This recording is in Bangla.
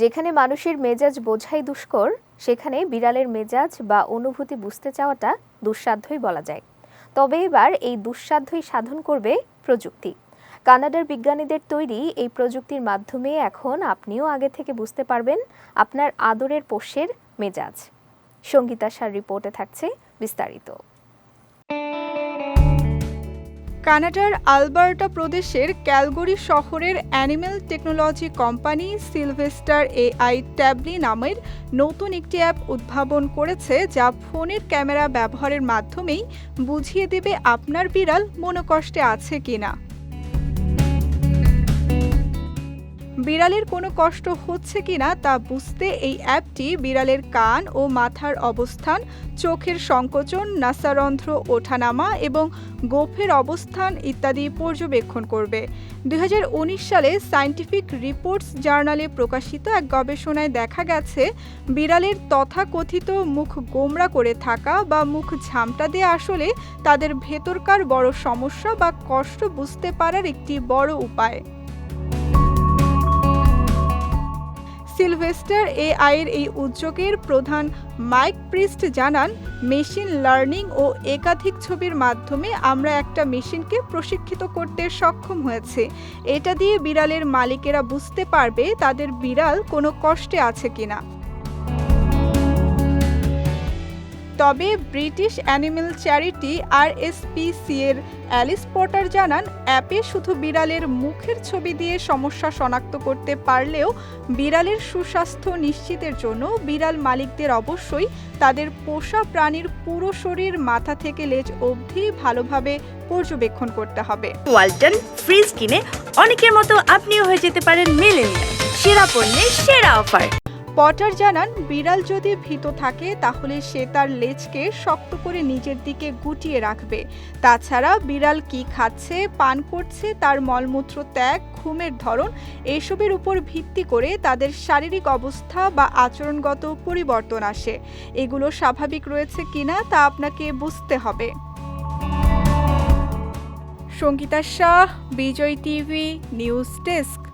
যেখানে মানুষের মেজাজ বোঝাই দুষ্কর, সেখানে বিড়ালের মেজাজ বা অনুভূতি বুঝতে চাওয়াটা দুঃসাধ্যই বলা যায়। তবে এবার এই দুঃসাধ্যই সাধন করবে প্রযুক্তি। কানাডার বিজ্ঞানীদের তৈরি এই প্রযুক্তির মাধ্যমে এখন আপনিও আগে থেকে বুঝতে পারবেন আপনার আদরের পোষ্যের মেজাজ। সঙ্গীতা সার রিপোর্টে থাকছে বিস্তারিত। কানাডার আলবার্টা প্রদেশের ক্যালগরি শহরের animal technology company Sylvester AI Tably নামের নতুন একটি অ্যাপ উদ্ভাবন করেছে, যা ফোনের ক্যামেরা ব্যবহারের মাধ্যমেই বুঝিয়ে দেবে আপনার বিড়াল মনোকষ্টে আছে কিনা। বিড়ালের কোনো কষ্ট হচ্ছে কিনা তা বুঝতে এই অ্যাপটি বিড়ালের কান ও মাথার অবস্থান, চোখের সংকোচন, নাসারন্ধ্র ওঠানামা এবং গোফের অবস্থান ইত্যাদি পর্যবেক্ষণ করবে। দু হাজার উনিশ সালে সায়েন্টিফিক রিপোর্টস জার্নালে প্রকাশিত এক গবেষণায় দেখা গেছে, বিড়ালের তথাকথিত মুখ গোমরা করে থাকা বা মুখ ঝামটা দেওয়া আসলে তাদের ভেতরকার বড় সমস্যা বা কষ্ট বুঝতে পারার একটি বড় উপায়। সিলভেস্টার এআই এর এই উদ্যোগের প্রধান মাইক প্রিস্ট জানান, মেশিন লার্নিং ও একাধিক ছবির মাধ্যমে আমরা একটা মেশিনকে প্রশিক্ষিত করতে সক্ষম হয়েছে। এটা দিয়ে বিড়ালের মালিকেরা বুঝতে পারবে তাদের বিড়াল কোনো কষ্টে আছে কিনা। তবে ব্রিটিশ অ্যানিমেল চ্যারিটি আর এর অ্যালিস পটার জানান, অ্যাপে শুধু বিড়ালের মুখের ছবি দিয়ে সমস্যা শনাক্ত করতে পারলেও বিড়ালের সুস্বাস্থ্য নিশ্চিতের জন্য বিড়াল মালিকদের অবশ্যই তাদের পোষা প্রাণীর পুরো শরীর মাথা থেকে লেজ অবধি ভালোভাবে পর্যবেক্ষণ করতে হবে। ওয়ালটন ফ্রিজ কিনে অনেকের মতো আপনিও হয়ে যেতে পারেন মেলেনিয়া সেরা পণ্যের সেরা অফার। পটার জানান, বিড়াল যদি ভীত থাকে, তাহলে সে তার লেজকে শক্ত করে নিজের দিকে গুটিয়ে রাখবে। তাছাড়া বিড়াল কি খাচ্ছে, পান করছে, তার মলমূত্র ত্যাগ, ঘুমের ধরন, এসবের উপর ভিত্তি করে তাদের শারীরিক অবস্থা বা আচরণগত পরিবর্তন আসে। এগুলো স্বাভাবিক রয়েছে কিনা, তা আপনাকে বুঝতে হবে। Sangeeta Shah, Vijay TV, news desk.